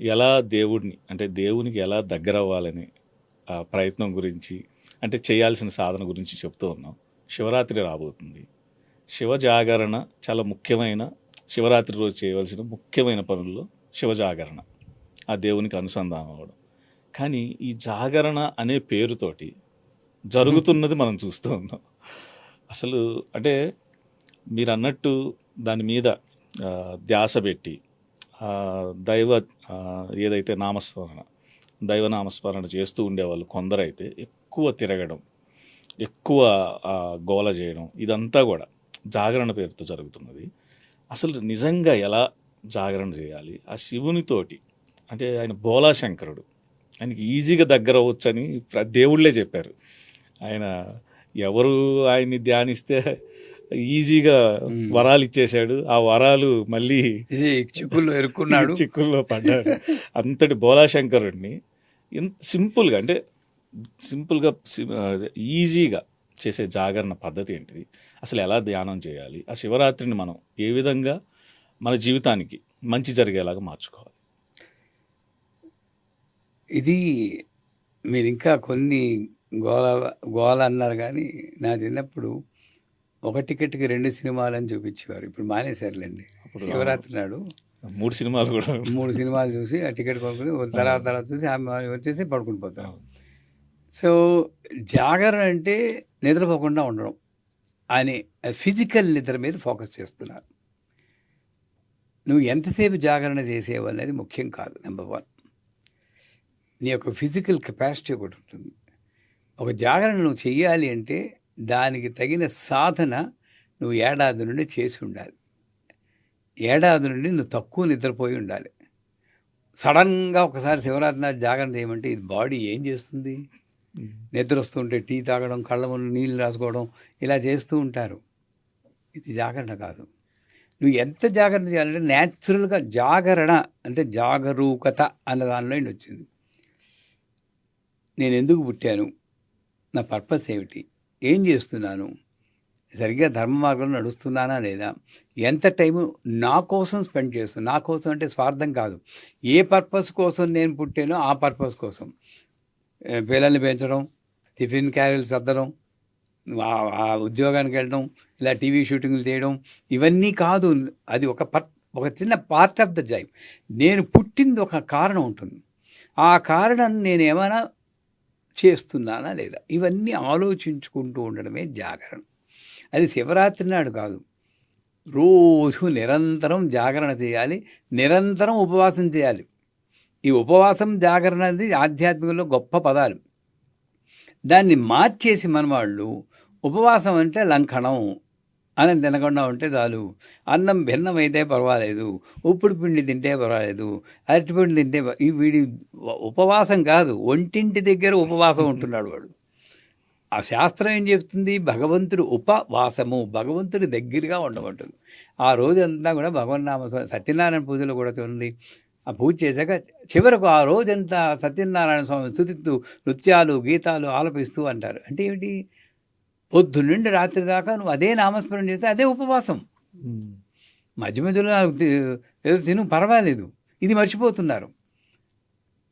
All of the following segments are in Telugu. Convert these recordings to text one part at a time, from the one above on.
ఎలా దేవుడిని అంటే దేవునికి ఎలా దగ్గర అవ్వాలని ఆ ప్రయత్నం గురించి అంటే చేయాల్సిన సాధన గురించి చెప్తూ ఉన్నాం. శివరాత్రి రాబోతుంది. శివ జాగరణ చాలా ముఖ్యమైన శివరాత్రి రోజు చేయవలసిన ముఖ్యమైన పనుల్లో శివ జాగరణ. ఆ దేవునికి అనుసంధానం అవ్వడం. కానీ ఈ జాగరణ అనే పేరుతోటి జరుగుతున్నది మనం చూస్తూ ఉన్నాం. అసలు అంటే మీరు అన్నట్టు దాని మీద ధ్యాస పెట్టి దైవ ఏదైతే నామస్మరణ దైవ నామస్మరణ చేస్తూ ఉండేవాళ్ళు కొందరైతే ఎక్కువ తిరగడం ఎక్కువ గోల చేయడం ఇదంతా కూడా జాగరణ పేరుతో జరుగుతున్నది. అసలు నిజంగా ఎలా జాగరణ చేయాలి? ఆ శివునితోటి అంటే ఆయన బోలా శంకరుడు ఆయనకి ఈజీగా దగ్గర అవ్వచ్చని దేవుళ్ళే చెప్పారు. ఆయన ఎవరు ఆయన్ని ధ్యానిస్తే ఈజీగా వరాలు ఇచ్చేశాడు. ఆ వరాలు మళ్ళీ చిక్కుల్లో ఎరుక్కున్నాడు. చిక్కుల్లో పడ్డాడు. అంతటి బోలాశంకరుడిని ఎంత సింపుల్గా అంటే సింపుల్గా ఈజీగా చేసే జాగరణ పద్ధతి ఏంటిది? అసలు ఎలా ధ్యానం చేయాలి? ఆ శివరాత్రిని మనం ఏ విధంగా మన జీవితానికి మంచి జరిగేలాగా మార్చుకోవాలి? ఇది మీరు ఇంకా కొన్ని గోల గోల అన్నారు కానీ నా చిన్నప్పుడు ఒక టికెట్కి రెండు సినిమాలు అని చూపించేవారు. ఇప్పుడు మానేశారులేండి. శివరాత్రి నాడు మూడు సినిమాలు కూడా మూడు సినిమాలు చూసి ఆ టికెట్ కొనుక్కుని తర్వాత తర్వాత చూసి ఆమె వచ్చేసి పడుకుని పోతారు. సో జాగరణ అంటే నిద్రపోకుండా ఉండడం అని ఫిజికల్ నిద్ర మీద ఫోకస్ చేస్తున్నారు. నువ్వు ఎంతసేపు జాగరణ చేసేవు అనేది ముఖ్యం కాదు నెంబర్ వన్. నీ యొక్క ఫిజికల్ కెపాసిటీ ఒకటి ఉంటుంది. ఒక జాగరణ నువ్వు చెయ్యాలి అంటే దానికి తగిన సాధన నువ్వు ఏడాది నుండి చేసి ఉండాలి. ఏడాది నుండి నువ్వు తక్కువ నిద్రపోయి ఉండాలి. సడన్గా ఒకసారి శివరాత్రి నాడు జాగరణ చేయమంటే ఇది బాడీ ఏం చేస్తుంది? నిద్ర వస్తుంటే టీ తాగడం కళ్ళ ముందు నీళ్ళు రాసుకోవడం ఇలా చేస్తూ ఉంటారు. ఇది జాగరణ కాదు. నువ్వు ఎంత జాగరణ చేయాలంటే న్యాచురల్గా జాగరణ అంటే జాగరూకత అన్న దానిలో వచ్చింది. నేను ఎందుకు పుట్టాను? నా పర్పస్ ఏమిటి? ఏం చేస్తున్నాను? సరిగ్గా ధర్మ మార్గంలో నడుస్తున్నానా లేదా? ఎంత టైము నా కోసం స్పెండ్ చేస్తాను నా కోసం అంటే స్వార్థం కాదు. ఏ పర్పస్ కోసం నేను పుట్టానో ఆ పర్పస్ కోసం. పిల్లల్ని పెంచడం టిఫిన్ క్యారీలు సర్దడం ఆ- ఉద్యోగానికి వెళ్ళడం ఇలా టీవీ షూటింగ్లు చేయడం ఇవన్నీ కాదు. అది ఒక పర్ ఒక చిన్న పార్ట్ ఆఫ్ ద జైబ్ నేను పుట్టింది ఒక కారణం ఉంటుంది. ఆ కారణం నేను ఏమైనా చేస్తున్నానా లేదా? ఇవన్నీ ఆలోచించుకుంటూ ఉండడమే జాగరణ. అది శివరాత్రి నాడు కాదు. రోజు నిరంతరం జాగరణ చేయాలి నిరంతరం ఉపవాసం చేయాలి. ఈ ఉపవాసం జాగరణ అనేది ఆధ్యాత్మికంలో గొప్ప పదాలు. దాన్ని మార్చేసి మనవాళ్ళు ఉపవాసం అంటే లంకణం అన్నం తినకుండా ఉంటే చాలు. అన్నం భిన్నమైతే పర్వాలేదు. ఉప్పుడు పిండి తింటే పర్వాలేదు. అరటిపిండి తింటే ఈ వీడి ఉపవాసం కాదు. ఒంటింటి దగ్గర ఉపవాసం ఉంటున్నాడు వాడు. ఆ శాస్త్రం ఏం చెప్తుంది? భగవంతుడు ఉపవాసము. భగవంతుడి దగ్గరగా ఉండమంటుంది. ఆ రోజంతా కూడా భగవన్నామ స్వ- సత్యనారాయణ పూజలో కూడా ఉంది. ఆ పూజ చేశాక చివరకు ఆ రోజంతా సత్యనారాయణ స్వామి స్థుతిస్తూ నృత్యాలు గీతాలు ఆలపిస్తూ అంటారు. అంటే ఏమిటి? పొద్దు నుండి రాత్రి దాకా నువ్వు అదే నామస్మరణ చేస్తే అదే ఉపవాసం. మధ్య మధ్యలో నాకు ఏదో తిను పర్వాలేదు. ఇది మర్చిపోతున్నారు.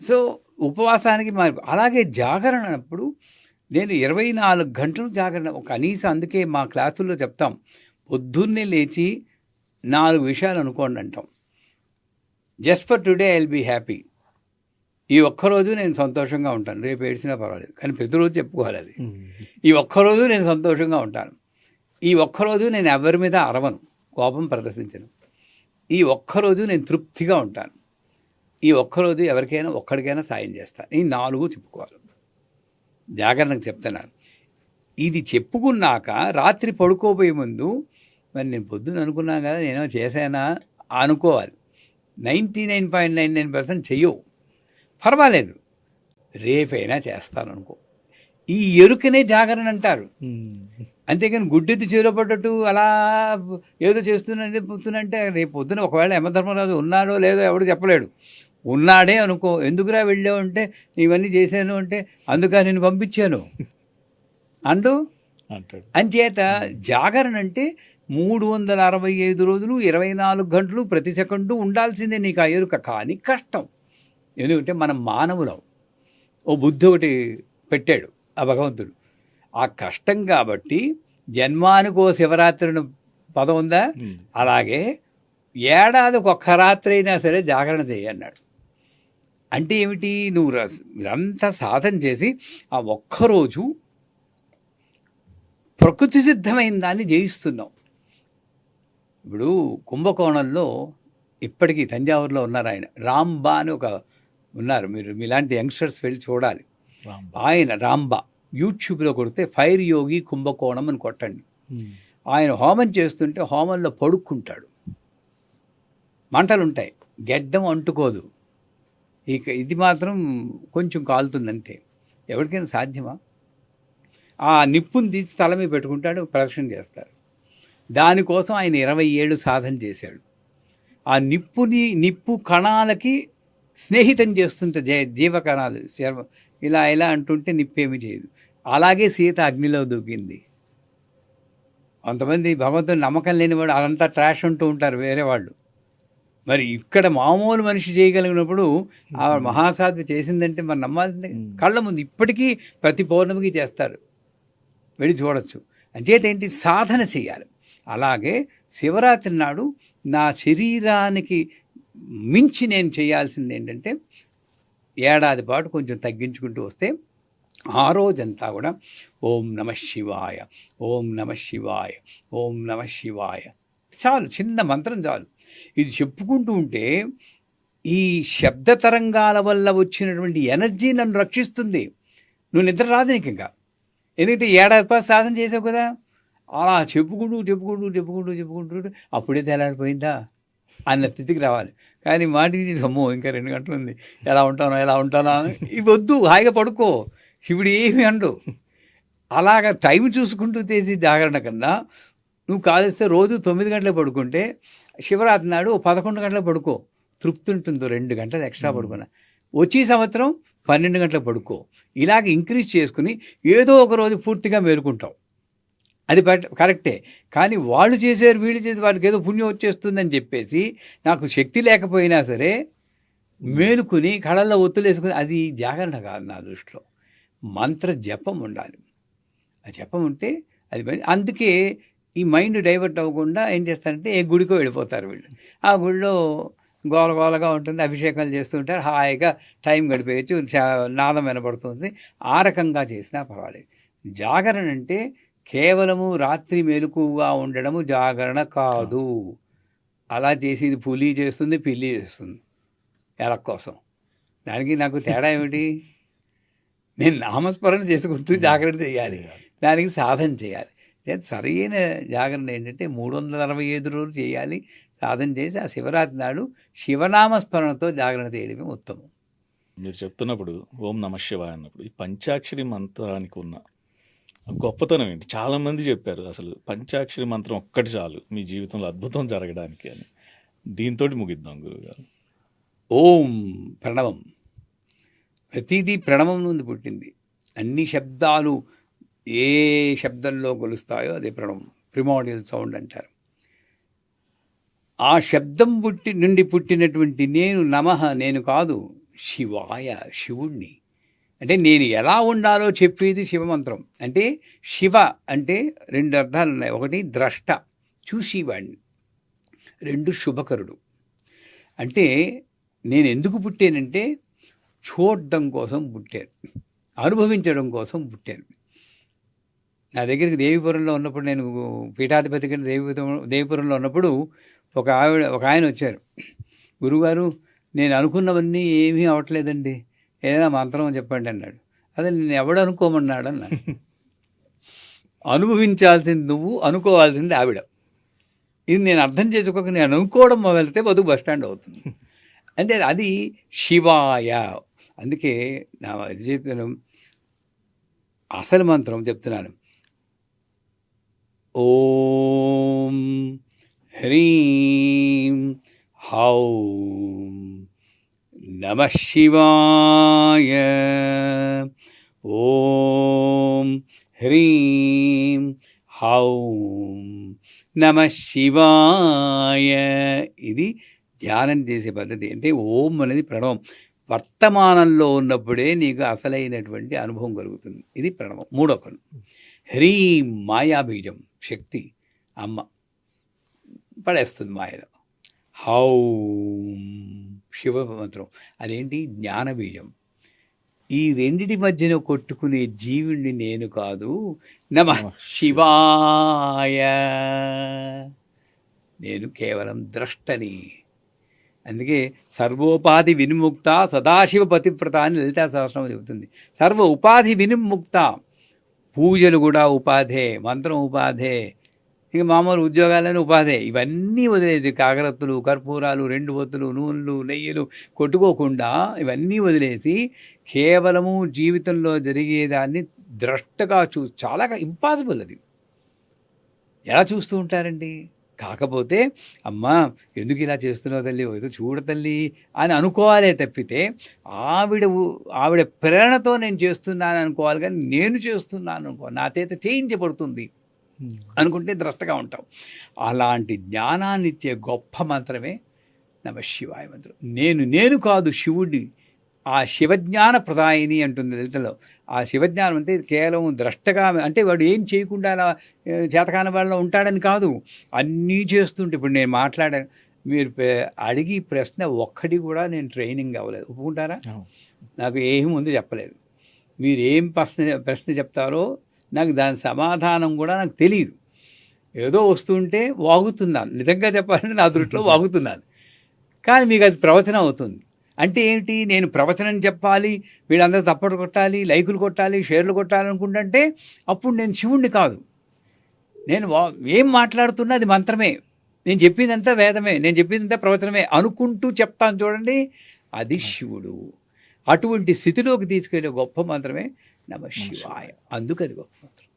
సో ఉపవాసానికి మార్పు అలాగే జాగరణ అన్నప్పుడు నేను ఇరవై నాలుగు గంటలు జాగరణ ఒక కనీసం అందుకే మా క్లాసుల్లో చెప్తాం. పొద్దున్నే లేచి నాలుగు విషయాలు అనుకోండి అంటాం. Just for today I will be happy ఈ ఒక్కరోజు నేను సంతోషంగా ఉంటాను. రేపు ఏడ్చినా పర్వాలేదు. కానీ ప్రతిరోజు చెప్పుకోవాలి అది. ఈ ఒక్కరోజు నేను సంతోషంగా ఉంటాను. ఈ ఒక్కరోజు నేను ఎవరి మీద అరవను. కోపం ప్రదర్శించను. ఈ ఒక్కరోజు నేను తృప్తిగా ఉంటాను. ఈ ఒక్కరోజు ఎవరికైనా ఒక్కడికైనా సాయం చేస్తాను. ఈ నాలుగు చెప్పుకోవాలి. జాగరణకు చెప్తున్నాను. ఇది చెప్పుకున్నాక రాత్రి పడుకోబోయే ముందు మరి నేను పొద్దున అనుకున్నాను కదా నేనో చేశానా అనుకోవాలి. Ninety nine point nine nine percent చెయ్యవు. పర్వాలేదు. రేపైనా చేస్తాను అనుకో ఈ ఎరుకనే జాగరణ అంటారు. అంతేగాని గుడ్డెత్తి చేలో పడ్డట్టు అలా ఏదో చేస్తున్నది పోతున్నంటే రేపు పొద్దున ఒకవేళ యమధర్మరాజు ఉన్నాడో లేదో ఎవడు చెప్పలేడు. ఉన్నాడే అనుకో. ఎందుకురా వెళ్ళావు అంటే ఇవన్నీ చేశాను అంటే అందుక నేను పంపించాను. అంటాడు. అంచేత జాగరణ అంటే మూడు వందల అరవై ఐదు రోజులు ఇరవై నాలుగు గంటలు ప్రతి సెకండు ఉండాల్సిందే నీకు ఆ ఎరుక. కానీ కష్టం. ఎందుకంటే మనం మానవులం ఓ బుద్ధి ఒకటి పెట్టాడు ఆ భగవంతుడు. ఆ కష్టం కాబట్టి జన్మానికో శివరాత్రిని పదం ఉందా. అలాగే ఏడాదికి ఒక్క రాత్రి అయినా సరే జాగరణ చేయి అన్నాడు. అంటే ఏమిటి? నువ్వు ఇదంతా సాధన చేసి ఆ ఒక్కరోజు ప్రకృతి సిద్ధమైన దాన్ని జయిస్తున్నావు. ఇప్పుడు కుంభకోణంలో ఇప్పటికీ తంజావూరులో ఉన్నారు ఆయన రాంబా అని ఒక ఉన్నారు. మీరు మీలాంటి యంగ్స్టర్స్ వెళ్ళి చూడాలి. ఆయన రాంబా. యూట్యూబ్లో కొడితే ఫైర్ యోగి కుంభకోణం అని కొట్టండి. ఆయన హోమం చేస్తుంటే హోమంలో పడుక్కుంటాడు. మంటలు ఉంటాయి గెడ్డం అంటుకోదు. ఇక ఇది మాత్రం కొంచెం కాలుతుంది అంతే ఎవరికైనా సాధ్యమా? ఆ నిప్పుని తీసి తల మీద పెట్టుకుంటాడు ప్రదక్షిణ చేస్తారు. దానికోసం ఆయన ఇరవై ఏళ్ళు సాధన చేశాడు. ఆ నిప్పుని నిప్పు కణాలకి స్నేహితం చేస్తుంటే జీ జీవ కణాలు శర్మ ఇలా ఇలా అంటుంటే నిప్పేమి చేయదు. అలాగే సీత అగ్నిలో దూకింది. కొంతమంది భగవంతుని నమ్మకం లేనివాడు అదంతా ట్రాష్ అంటూ ఉంటారు వేరే వాళ్ళు. మరి ఇక్కడ మామూలు మనిషి చేయగలిగినప్పుడు ఆ మహాసాధు చేసిందంటే మరి నమ్మాల్సిందే. కళ్ళ ముందు ఇప్పటికీ ప్రతి పౌర్ణమికి చేస్తారు. వెళ్ళి చూడొచ్చు. అంచేత ఏంటి? సాధన చేయాలి. అలాగే శివరాత్రి నాడు నా శరీరానికి మించి నేను చేయాల్సింది ఏంటంటే ఏడాది పాటు కొంచెం తగ్గించుకుంటూ వస్తే ఆ రోజంతా కూడా ఓం నమ శివాయ ఓం నమ శివాయ ఓం నమ శివాయ. చాలు చిన్న మంత్రం చాలు. ఇది చెప్పుకుంటూ ఉంటే ఈ శబ్ద తరంగాల వల్ల వచ్చినటువంటి ఎనర్జీ నన్ను రక్షిస్తుంది. నువ్వు నిద్ర రాదు నీకు ఇంకా ఎందుకంటే ఏడాది పాటు సాధన చేసావు కదా. అలా చెప్పుకుంటూ చెప్పుకుంటూ చెప్పుకుంటూ చెప్పుకుంటూ అప్పుడే తెల్లారిపోయిందా? అన్న స్థితికి రావాలి. కానీ మాటికి అమ్మో ఇంకా రెండు గంటలు ఉంది. ఎలా ఉంటానో ఎలా ఉంటానో ఇవి వద్దు హాయిగా పడుకో. శివుడు ఏమి అండు అలాగ టైం చూసుకుంటూ చేసి జాగరణ కన్నా నువ్వు కాలిస్తే రోజు తొమ్మిది గంటలు పడుకుంటే శివరాత్రి నాడు ఓ పదకొండు గంటలు పడుకో. తృప్తి ఉంటుందో రెండు గంటలు ఎక్స్ట్రా పడుకున్నా. వచ్చే సంవత్సరం పన్నెండు గంటలు పడుకో. ఇలాగ ఇంక్రీజ్ చేసుకుని ఏదో ఒక రోజు పూర్తిగా మేలుకుంటావు. అది బట్- కరెక్టే. కానీ వాళ్ళు చేశారు వీళ్ళు చేసి వాళ్ళకి ఏదో పుణ్యం వచ్చేస్తుందని చెప్పేసి నాకు శక్తి లేకపోయినా సరే మేలుకుని కళల్లో ఒత్తులేసుకుని అది జాగరణ కాదు నా దృష్టిలో. మంత్ర జపం ఉండాలి. ఆ జపం ఉంటే అది అందుకే ఈ మైండ్ డైవర్ట్ అవ్వకుండా ఏం చేస్తారంటే ఏ గుడికో వెళ్ళిపోతారు వీళ్ళు. ఆ గుడిలో గోల గోలగా ఉంటుంది అభిషేకాలు చేస్తుంటారు హాయిగా టైం గడిపేయచ్చు నాదం వినబడుతుంది ఆ రకంగా చేసినా పర్వాలేదు. జాగరణ అంటే కేవలము రాత్రి మెలకుగా ఉండడము జాగరణ కాదు. అలా చేసి ఇది పులి చేస్తుంది పిల్లి చేస్తుంది. ఎలక్ కోసం. దానికి నాకు తేడా ఏమిటి? నేను నామస్మరణ చేసుకుంటూ జాగ్రత్త చేయాలి. దానికి సాధన చేయాలి. సరైన జాగరణ ఏంటంటే మూడు వందల అరవై ఐదు రోజులు చేయాలి. సాధన చేసి ఆ శివరాత్రి నాడు శివనామస్మరణతో జాగరణ చేయడమే ఉత్తమం. మీరు చెప్తున్నప్పుడు ఓం నమ శివాయ అన్నప్పుడు ఈ పంచాక్షరి మంత్రానికి ఉన్న గొప్పతనం ఏంటి? చాలా మంది చెప్పారు అసలు పంచాక్షరి మంత్రం ఒక్కటి చాలు మీ జీవితంలో అద్భుతం జరగడానికి అని. దీంతో ముగిద్దాం గురుగారు ఓం ప్రణవం. ప్రతిదీ ప్రణవం నుండి పుట్టింది. అన్ని శబ్దాలు ఏ శబ్దంలో కొలుస్తాయో అదే ప్రణవం. ప్రిమోడియల్ సౌండ్ అంటారు. ఆ శబ్దం పుట్టి నుండి పుట్టినటువంటి నేను నమః నేను కాదు శివాయ శివుణ్ణి. అంటే నేను ఎలా ఉండాలో చెప్పేది శివమంత్రం. అంటే శివ అంటే రెండు అర్థాలు ఉన్నాయి. ఒకటి ద్రష్ట చూసేవాడిని రెండు శుభకరుడు. అంటే నేను ఎందుకు పుట్టానంటే చూడడం కోసం పుట్టాను. అనుభవించడం కోసం పుట్టాను. నా దగ్గరికి దేవీపురంలో ఉన్నప్పుడు నేను పీఠాధిపతి కింద దేవిపురం దేవిపురంలో ఉన్నప్పుడు ఒక ఆవిడ ఒక ఆయన వచ్చారు. గురుగారు నేను అనుకున్నవన్నీ ఏమీ అవ్వట్లేదండి ఏదైనా మంత్రం చెప్పండి అన్నాడు. అదే నేను ఎవడు అనుకోమన్నాడు అనుభవించాల్సింది నువ్వు అనుకోవాల్సింది ఆవిడ. ఇది నేను అర్థం చేసుకోక నేను అనుకోవడం వెళ్తే బతుకు బస్ స్టాండ్ అవుతుంది. అంటే అది శివాయ. అందుకే నా ఇది చెప్పాను. అసలు మంత్రం చెప్తున్నాను. ఓం హ్రీం హౌం నమ శివాయ. ఓం హ్రీం హౌం నమ శివాయ. ఇది ధ్యానం చేసే పద్ధతి. అంటే ఓం అనేది ప్రణవం. వర్తమానంలో ఉన్నప్పుడే నీకు అసలైనటువంటి అనుభవం కలుగుతుంది. ఇది ప్రణవం. మూడో పను హ్రీం మాయాబీజం. శక్తి. అమ్మ. పడేస్తుంది మాయలో. హౌం శివ మంత్రం అదేంటి? జ్ఞానబీజం. ఈ రెండిటి మధ్యన కొట్టుకునే జీవుణ్ణి నేను కాదు. నమ శివాయ. నేను కేవలం ద్రష్టని. అందుకే సర్వోపాధి వినిముక్త సదాశివ పతివ్రత అని లలితా సహస్రం చెబుతుంది. సర్వ ఉపాధి వినిముక్త. పూజలు కూడా ఉపాధే మంత్రం ఉపాధే. ఇక మామూలు ఉద్యోగాలను ఉపాధే. ఇవన్నీ వదిలేసి కాకరత్తులు కర్పూరాలు రెండు బొత్తులు నూనెలు నెయ్యిలు కొట్టుకోకుండా ఇవన్నీ వదిలేసి కేవలము జీవితంలో జరిగేదాన్ని ద్రష్టగా చూ చాలా ఇంపాసిబుల్ అది. ఎలా చూస్తూ ఉంటారండి? కాకపోతే అమ్మా ఎందుకు ఇలా చేస్తున్నావు తల్లి? ఏదో చూడ తల్లి అని అనుకోవాలే తప్పితే ఆవిడ ఆవిడ ప్రేరణతో నేను చేస్తున్నాను అనుకోవాలి కానీ నేను చేస్తున్నాను అనుకో నా చేత చేయించబడుతుంది. అనుకుంటే ద్రష్టగా ఉంటాం. అలాంటి జ్ఞానాన్ని ఇచ్చే గొప్ప మంత్రమే నమ శివాయ మంత్రం. నేను నేను కాదు శివుడి ఆ శివజ్ఞాన ప్రదాయిని అంటుంది లలితలో. ఆ శివజ్ఞానం అంటే కేవలం ద్రష్టగా అంటే వాడు ఏం చేయకుండా అలా చేతకాని వాళ్ళ ఉంటాడని కాదు. అన్నీ చేస్తుంటే ఇప్పుడు నేను మాట్లాడాను. మీరు అడిగి ప్రశ్న ఒక్కటి కూడా నేను ట్రైనింగ్ అవ్వలేదు. ఒప్పుకుంటారా? నాకు ఏమి ముందు చెప్పలేదు. మీరు ఏం ప్రశ్న ప్రశ్న చెప్తారో నాకు దాని సమాధానం కూడా నాకు తెలియదు ఏదో వస్తుంటే వాగుతున్నాను. నిజంగా చెప్పాలంటే నా దృష్టిలో వాగుతున్నాను. కానీ మీకు అది ప్రవచనం అవుతుంది. అంటే ఏమిటి నేను ప్రవచనం చెప్పాలి వీళ్ళందరూ తప్పడు కొట్టాలి లైకులు కొట్టాలి షేర్లు కొట్టాలనుకుంటుంటే అప్పుడు నేను శివుణ్ణి కాదు. నేను వా- ఏం మాట్లాడుతున్నా అది మంత్రమే. నేను చెప్పిందంతా వేదమే. నేను చెప్పిందంతా ప్రవచనమే. అనుకుంటూ చెప్తాను చూడండి అది శివుడు. అటువంటి స్థితిలోకి తీసుకెళ్ళే గొప్ప మంత్రమే నమ శివాయ. అందుకది గొప్ప మంత్రం